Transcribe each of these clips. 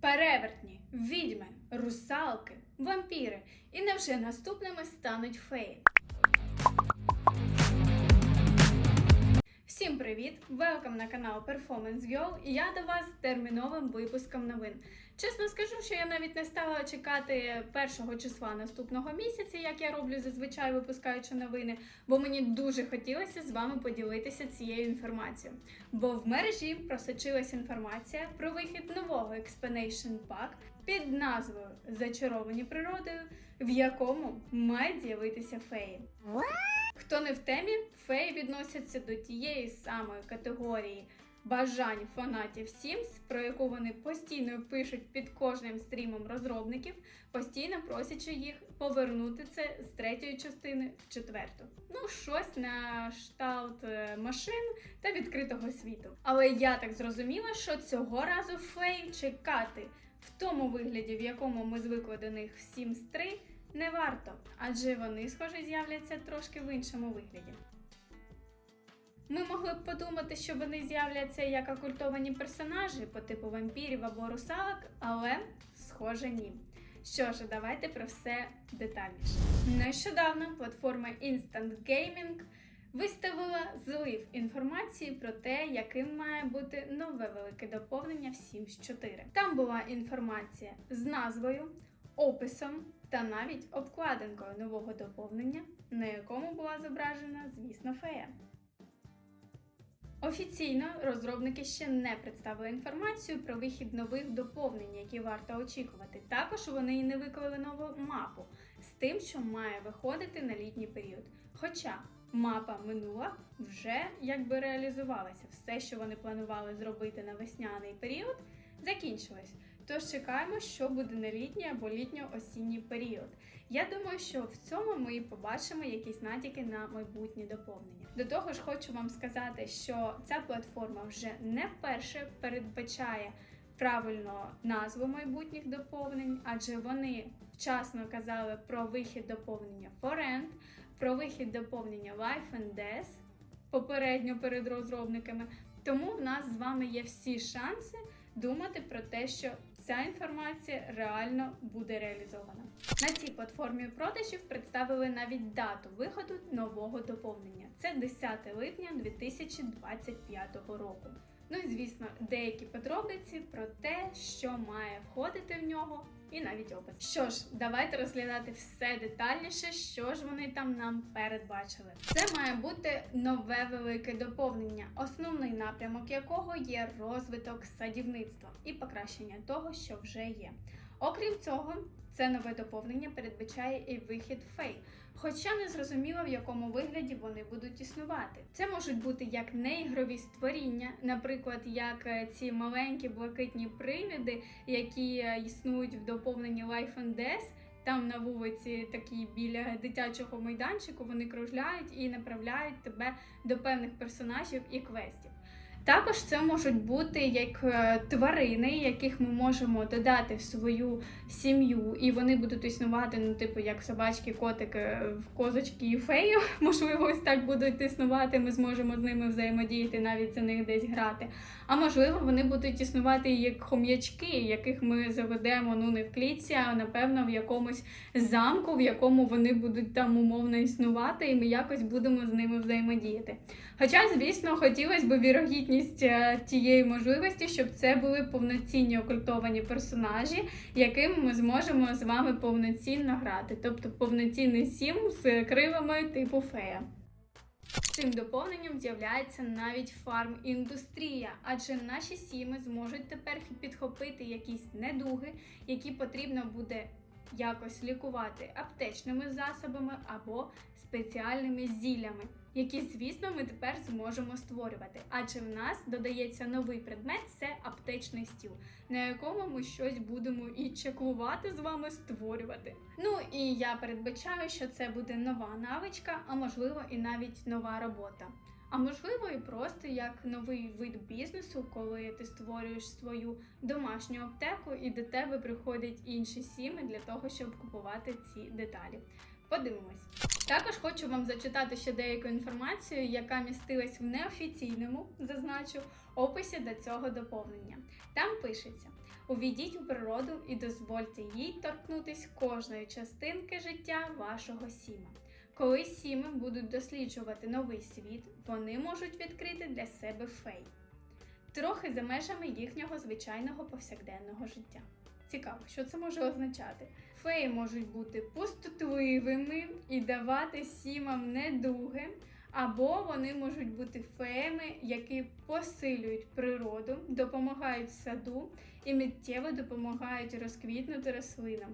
Перевертні, відьми, русалки, вампіри. І невже наступними стануть феї? Всім привіт! Велкам на канал Performance Girl і я до вас з терміновим випуском новин. Чесно скажу, що я навіть не стала чекати першого числа наступного місяця, як я роблю зазвичай випускаючи новини, бо мені дуже хотілося з вами поділитися цією інформацією. Бо в мережі просочилась інформація про вихід нового Explanation Pack під назвою Зачаровані природою, в якому мають з'явитися феї. Хто не в темі, феї відносяться до тієї самої категорії бажань фанатів Sims, про яку вони постійно пишуть під кожним стрімом розробників, постійно просячи їх повернути це з третьої частини в четверту. Ну, щось на шталт е, машин та відкритого світу. Але я так зрозуміла, що цього разу фей чекати в тому вигляді, в якому ми звикли до них в Sims 3, не варто, адже вони, схоже, з'являться трошки в іншому вигляді. Ми могли б подумати, що вони з'являться як окультовані персонажі по типу вампірів або русалок, але схоже ні. Що ж, давайте про все детальніше. Нещодавно платформа Instant Gaming виставила злив інформації про те, яким має бути нове велике доповнення в Sims 4. Там була інформація з назвою, описом та навіть обкладинкою нового доповнення, на якому була зображена, звісно, фея. Офіційно розробники ще не представили інформацію про вихід нових доповнень, які варто очікувати. Також вони і не виклали нову мапу з тим, що має виходити на літній період. Хоча мапа минула вже якби реалізувалася. Все, що вони планували зробити на весняний період, закінчилось. Тож чекаємо, що буде на літній або літньо-осінній період. Я думаю, що в цьому ми побачимо якісь натяки на майбутні доповнення. До того ж, хочу вам сказати, що ця платформа вже не вперше передбачає правильно назву майбутніх доповнень, адже вони вчасно казали про вихід доповнення For End, про вихід доповнення Life and Death попередньо перед розробниками. Тому в нас з вами є всі шанси думати про те, що ця інформація реально буде реалізована. На цій платформі продажів представили навіть дату виходу нового доповнення. Це 10 липня 2025 року. Ну і звісно, деякі подробиці про те, що має входити в нього, і навіть опис. Що ж, давайте розглядати все детальніше, що ж вони там нам передбачили. Це має бути нове велике доповнення, основний напрямок якого є розвиток садівництва і покращення того, що вже є. Окрім цього, це нове доповнення передбачає і вихід фей, хоча не зрозуміло в якому вигляді вони будуть існувати. Це можуть бути як неігрові створіння, наприклад, як е, ці маленькі блакитні привіди, які е, існують в доповненні Life and Death. Там на вулиці, такі біля дитячого майданчику, вони кружляють і направляють тебе до певних персонажів і квестів. Також це можуть бути як е, тварини, яких ми можемо додати в свою сім'ю, і вони будуть існувати, ну, типу, як собачки, котики, козочки і фею. Можливо, ось так будуть існувати. Ми зможемо з ними взаємодіяти, навіть за них десь грати. А можливо, вони будуть існувати як хом'ячки, яких ми заведемо ну не в клітці, а напевно в якомусь замку, в якому вони будуть там умовно існувати, і ми якось будемо з ними взаємодіяти. Хоча, звісно, хотілося б вірогідність е, тієї можливості, щоб це були повноцінні окультовані персонажі, яким ми зможемо з вами повноцінно грати, тобто повноцінний сім з крилами типу фея. Цим доповненням з'являється навіть фарм-індустрія, адже наші сіми зможуть тепер підхопити якісь недуги, які потрібно буде якось лікувати аптечними засобами або спеціальними зіллями, які, звісно, ми тепер зможемо створювати. Адже в нас додається новий предмет це аптечний стіл, на якому ми щось будемо і чеклувати з вами створювати. Ну і я передбачаю, що це буде нова навичка, а можливо і навіть нова робота. А можливо, і просто як новий вид бізнесу, коли ти створюєш свою домашню аптеку, і до тебе приходять інші сіми для того, щоб купувати ці деталі. Подивимось. Також хочу вам зачитати ще деяку інформацію, яка містилась в неофіційному, зазначу, описі до цього доповнення. Там пишеться: Увійдіть у природу і дозвольте їй торкнутись кожної частинки життя вашого сіма. Коли сіми будуть досліджувати новий світ, вони можуть відкрити для себе фей, трохи за межами їхнього звичайного повсякденного життя. Цікаво, що це може означати. Феї можуть бути пустотливими і давати сімам недуги, або вони можуть бути феями, які посилюють природу, допомагають саду і миттєво допомагають розквітнути рослинам.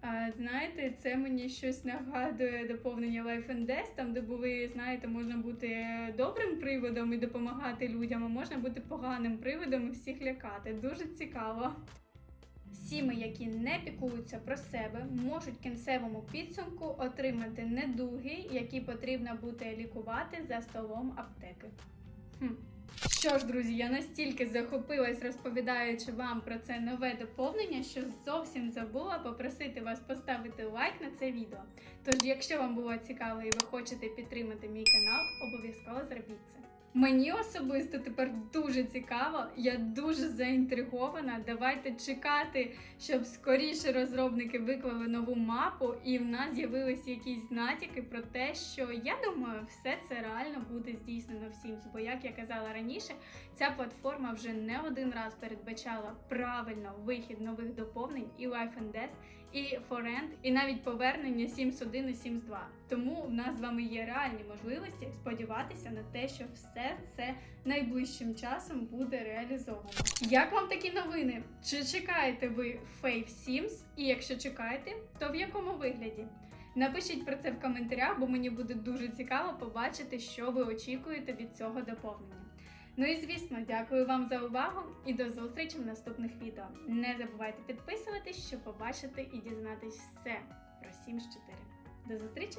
А, знаєте, це мені щось нагадує доповнення Life and Death, там, де були, знаєте, можна бути добрим приводом і допомагати людям, а можна бути поганим приводом і всіх лякати. Дуже цікаво. Сіми, які не піклуються про себе, можуть кінцевому підсумку отримати недуги, які потрібно буде лікувати за столом аптеки. Хм. Що ж, друзі, я настільки захопилась, розповідаючи вам про це нове доповнення, що зовсім забула попросити вас поставити лайк на це відео. Тож, якщо вам було цікаво і ви хочете підтримати мій канал, обов'язково зробіть це. Мені особисто тепер дуже цікаво, я дуже заінтригована. Давайте чекати, щоб скоріше розробники виклали нову мапу, і в нас з'явилися якісь натяки про те, що я думаю, все це реально буде здійснено всім. Бо, як я казала раніше, ця платформа вже не один раз передбачала правильно вихід нових доповнень і Life and Death, і Forend, і навіть повернення Sims 1 і Sims 2. Тому в нас з вами є реальні можливості сподіватися на те, що все це найближчим часом буде реалізовано. Як вам такі новини? Чи чекаєте ви Fave Sims? І якщо чекаєте, то в якому вигляді? Напишіть про це в коментарях, бо мені буде дуже цікаво побачити, що ви очікуєте від цього доповнення. Ну і звісно, дякую вам за увагу і до зустрічі в наступних відео. Не забувайте підписуватись, щоб побачити і дізнатись все про Sims 4. До зустрічі!